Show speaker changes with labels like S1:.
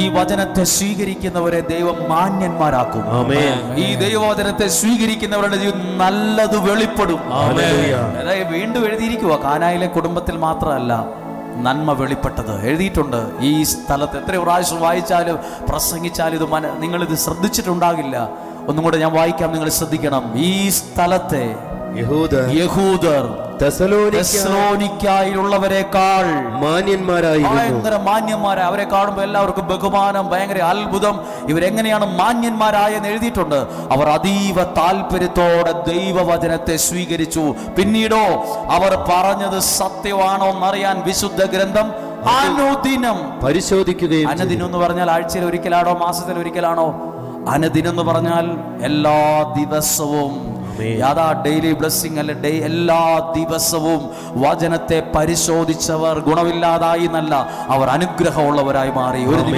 S1: ഈ വചനത്തെ സ്വീകരിക്കുന്നവരെ ദൈവം മാന്യന്മാരാക്കും. ഈ ദൈവവചനത്തെ സ്വീകരിക്കുന്നവരുടെ ജീവിതം നല്ലത് വെളിപ്പെടും. അതായത് വീണ്ടും എഴുതിയിരിക്കുക കാനായിലെ കുടുംബത്തിൽ മാത്രമല്ല നന്മ വെളിപ്പെട്ടത്. എഴുതിയിട്ടുണ്ട് ഈ സ്ഥലത്ത് എത്ര പ്രാവശ്യം വായിച്ചാലും പ്രസംഗിച്ചാലും ഇത് മന നിങ്ങളിത് ശ്രദ്ധിച്ചിട്ടുണ്ടാകില്ല. ഒന്നും കൂടെ ഞാൻ വായിക്കാം നിങ്ങൾ ശ്രദ്ധിക്കണം. ഈ സ്ഥലത്തെ യഹൂദർ
S2: തെസലോനിക്ക മാന്യന്മാരായി
S1: ഭയങ്കര മാന്യന്മാരെ. അവരെ കാണുമ്പോൾ എല്ലാവർക്കും ബഹുമാനം ഭയങ്കര അത്ഭുതം. ഇവരെങ്ങനെയാണ് മാന്യന്മാരായെന്ന് എഴുതിയിട്ടുണ്ട്? അവർ അതീവ താല്പര്യത്തോടെ ദൈവവചനത്തെ സ്വീകരിച്ചു. പിന്നീടോ അവർ പറഞ്ഞത് സത്യമാണോ എന്നറിയാൻ വിശുദ്ധ ഗ്രന്ഥം അനുദിനം.
S2: പരിശോധിക്കുകയും.
S1: അനുദിനം എന്ന് പറഞ്ഞാൽ ആഴ്ചയിൽ ഒരിക്കലാണോ മാസത്തിൽ ഒരിക്കലാണോ? അനുദിനം എന്ന് പറഞ്ഞാൽ എല്ലാ ദിവസവും യാതാ ഡെയിലി ബ്ലെസ്സിങ് അല്ലെ ഡേ എല്ലാ ദിവസവും വചനത്തെ പരിശോധിച്ചവർ ഗുണമില്ലാതായി എന്നല്ല അവർ അനുഗ്രഹമുള്ളവരായി മാറി. ഒരു